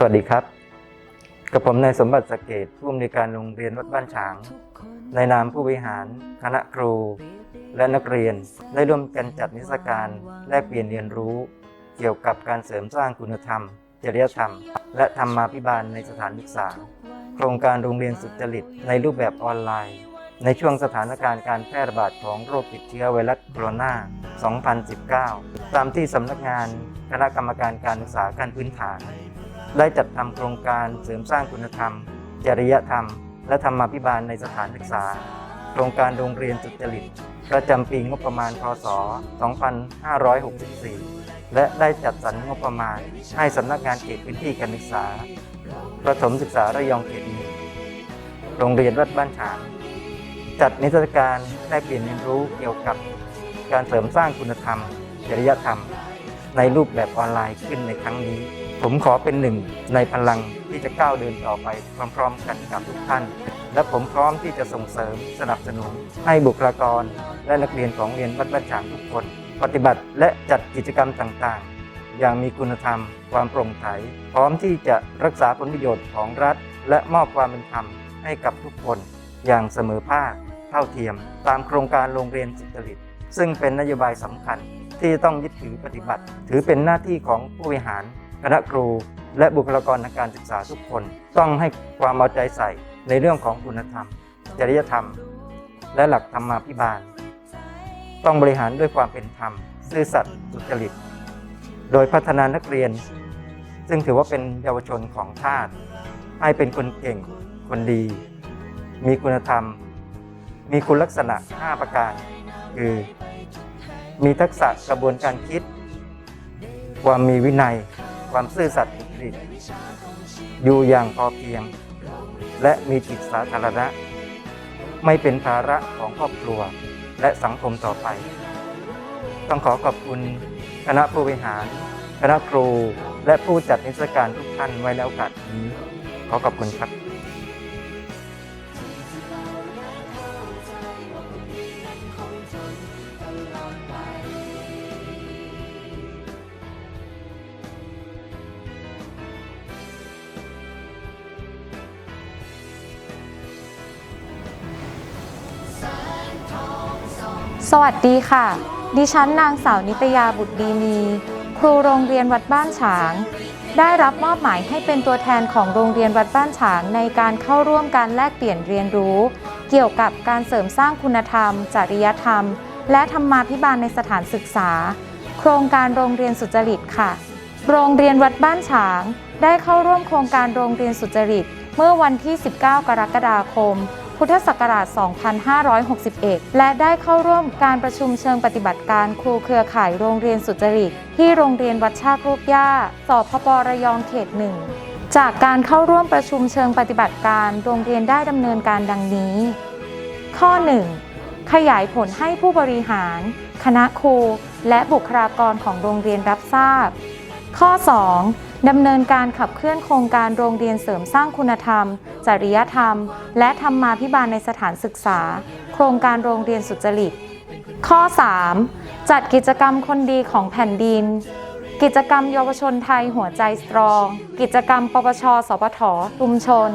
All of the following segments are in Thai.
สวัสดีครับ กับผมนายสมบัติสกเกตผู้อำนวยการโรงเรียนวัดบ้านฉาง ในนามผู้บริหาร คณะครู และนักเรียนได้ร่วมกันจัดนิทรรศการแลกเปลี่ยนเรียนรู้ เกี่ยวกับการเสริมสร้างคุณธรรม จริยธรรม และธรรมาภิบาลในสถานศึกษา โครงการโรงเรียนสุจริตในรูปแบบออนไลน์ ในช่วงสถานการณ์การแพร่ระบาดของโรคติดเชื้อไวรัสโคโรนา 2019 ตามที่สำนักงานคณะกรรมการการศึกษาขั้นพื้นฐาน ได้จัดทำโครงการเสริมสร้างคุณธรรม จริยธรรม และธรรมาภิบาลในสถานศึกษา โครงการโรงเรียนสุจริต ประจำปีงบประมาณพศ 2564 และได้จัดสรรงบประมาณให้สำนักงานเขตพื้นที่การศึกษา ประถมศึกษาระยองเขตหนึ่งโรงเรียนวัดบ้านฉางจัดนิทรรศการแลกเปลี่ยนเรียนรู้เกี่ยวกับการเสริมสร้างคุณธรรม จริยธรรม ในรูปแบบออนไลน์ขึ้นในครั้งนี้ ผมขอเป็นหนึ่งในพลังที่จะก้าวเดินต่อไปพร้อมๆกันกับทุกท่าน และผมพร้อมที่จะส่งเสริมสนับสนุน ให้บุคลากร และนักเรียนของเรียนวัดบ้านฉางทุกคน ปฏิบัติและจัดกิจกรรมต่างๆ อย่างมีคุณธรรม ความโปร่งใสพร้อมที่จะรักษาผลประโยชน์ของรัฐ และมอบความเป็นธรรมให้กับทุกคนอย่างเสมอภาคเท่าเทียม ตามโครงการโรงเรียนสุจริต ซึ่งเป็นนโยบายสำคัญที่ต้องยึดถือปฏิบัติ ถือเป็นหน้าที่ของผู้บริหาร คณะครู และบุคลากรทางการศึกษาทุกคน ต้องให้ความเอาใจใส่ในเรื่องของคุณธรรม จริยธรรม และหลักธรรมาภิบาล ต้องบริหารด้วยความเป็นธรรม ซื่อสัตย์สุจริต โดยพัฒนานักเรียน ซึ่งถือว่าเป็นเยาวชนของชาติ ให้เป็นคนเก่ง คนดี มีคุณธรรม มีคุณลักษณะ 5 ประการ คือ มีทักษะกระบวนการคิด ความมีวินัย ความซื่อสัตย์สุจริตอยู่อย่างพอเพียง และมีจิตสาธารณะ ไม่เป็นภาระของครอบครัวและสังคมต่อไป ต้องขอขอบคุณคณะผู้บริหาร คณะครู และผู้จัดนิทรรศการทุกท่านไว้แล้วกาสนี้ ขอขอบคุณครับ สวัสดีค่ะ ดิฉันนางสาวนิตยาบุตรดีมี ครูโรงเรียนวัดบ้านฉาง ได้รับมอบหมายให้เป็นตัวแทนของโรงเรียนวัดบ้านฉางในการเข้าร่วมการแลกเปลี่ยนเรียนรู้ เกี่ยวกับการเสริมสร้างคุณธรรม จริยธรรม และธรรมาภิบาลในสถานศึกษา โครงการโรงเรียนสุจริตค่ะ โรงเรียนวัดบ้านฉาง ได้เข้าร่วมโครงการโรงเรียนสุจริต เมื่อวันที่ 19 กรกฎาคม พุทธศักราช 2561 และได้เข้าร่วมการประชุมเชิงปฏิบัติการครูเครือข่ายโรงเรียนสุจริต ที่โรงเรียนวัดชากรูปย่าสพประยองเขตหนึ่งจากการเข้าร่วมประชุมเชิงปฏิบัติการ โรงเรียนได้ดำเนินการดังนี้ ข้อ 1. ขยายผลให้ผู้บริหาร คณะครู และบุคลากรของโรงเรียนรับทราบ ข้อ 2. ดำเนินการขับเคลื่อนโครงการโรงเรียนเสริมสร้างคุณธรรม จริยธรรม และธรรมาภิบาลในสถานศึกษา โครงการโรงเรียนสุจริต ข้อ 3. จัดกิจกรรมคนดีของแผ่นดิน กิจกรรมเยาวชนไทยหัวใจสตรอง กิจกรรมปปช สปทชุมชน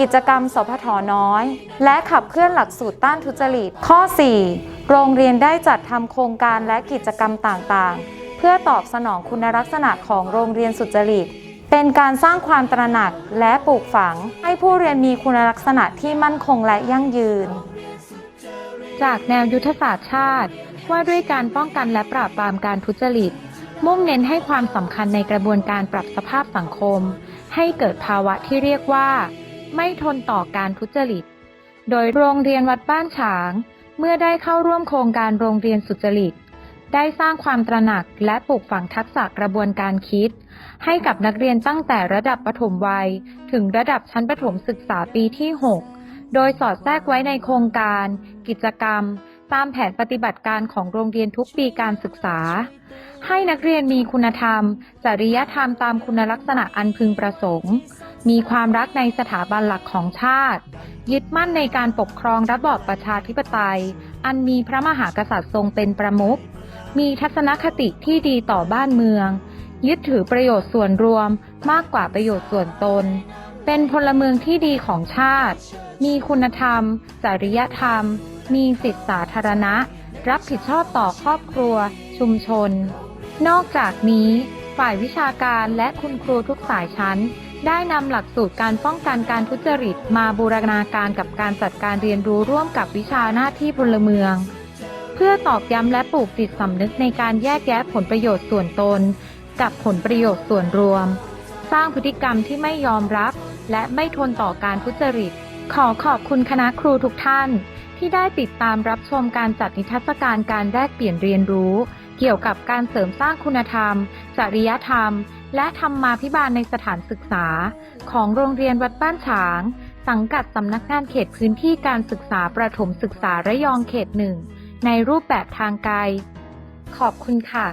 กิจกรรมสพทน้อย และขับเคลื่อนหลักสูตรต้านทุจริต ข้อ 4. โรงเรียนได้จัดทำโครงการและกิจกรรมต่างๆ เพื่อตอบสนองคุณลักษณะของโรงเรียนสุจริต เป็นการสร้างความตระหนักและปลูกฝัง ให้ผู้เรียนมีคุณลักษณะที่มั่นคงและยั่งยืน จากแนวยุทธศาสตร์ชาติ ว่าด้วยการป้องกันและปราบปรามการทุจริต มุ่งเน้นให้ความสำคัญในกระบวนการปรับสภาพสังคม ให้เกิดภาวะที่เรียกว่า ไม่ทนต่อการทุจริต โดยโรงเรียนวัดบ้านฉาง เมื่อได้เข้าร่วมโครงการโรงเรียนสุจริต ได้สร้างความตระหนักและปลูกฝังทักษะกระบวนการคิด ให้กับนักเรียนตั้งแต่ระดับประถมวัย ถึงระดับชั้นประถมศึกษาปีที่ 6 โดยสอดแทรกไว้ในโครงการ กิจกรรม ตามแผนปฏิบัติการของโรงเรียนทุกปีการศึกษา ให้นักเรียนมีคุณธรรม จริยธรรมตามคุณลักษณะอันพึงประสงค์ มีความรักในสถาบันหลักของชาติ ยึดมั่นในการปกครองระบอบประชาธิปไตย อันมีพระมหากษัตริย์ทรงเป็นประมุข มีทัศนคติที่ดีต่อบ้านเมือง ยึดถือประโยชน์ส่วนรวมมากกว่าประโยชน์ส่วนตน เป็นพลเมืองที่ดีของชาติ มีคุณธรรม จริยธรรม มีสิทธิสาธารณะ รับผิดชอบต่อครอบครัว ชุมชน นอกจากนี้ฝ่ายวิชาการและคุณครูทุกสายชั้น ได้นำหลักสูตรการป้องกันการทุจริต มาบูรณาการกับการจัดการเรียนรู้ร่วมกับวิชาหน้าที่พลเมือง เพื่อตอกย้ำและปลูกจิตสำนึกในการแยกแยะผลประโยชน์ส่วนตน กับผลประโยชน์ส่วนรวม สร้างพฤติกรรมที่ไม่ยอมรับ และไม่ทนต่อการทุจริต ขอขอบคุณคณะครูทุกท่าน ที่ได้ติดตามรับชมการจัดนิทรรศการการแลกเปลี่ยนเรียนรู้ เกี่ยวกับการเสริมสร้างคุณธรรม จริยธรรม และธรรมาภิบาลในสถานศึกษา ของโรงเรียนวัดบ้านฉาง สังกัดสำนักงานเขตพื้นที่การศึกษาประถมศึกษาระยองเขตหนึ่ง ในรูปแบบทางไกล ขอบคุณค่ะ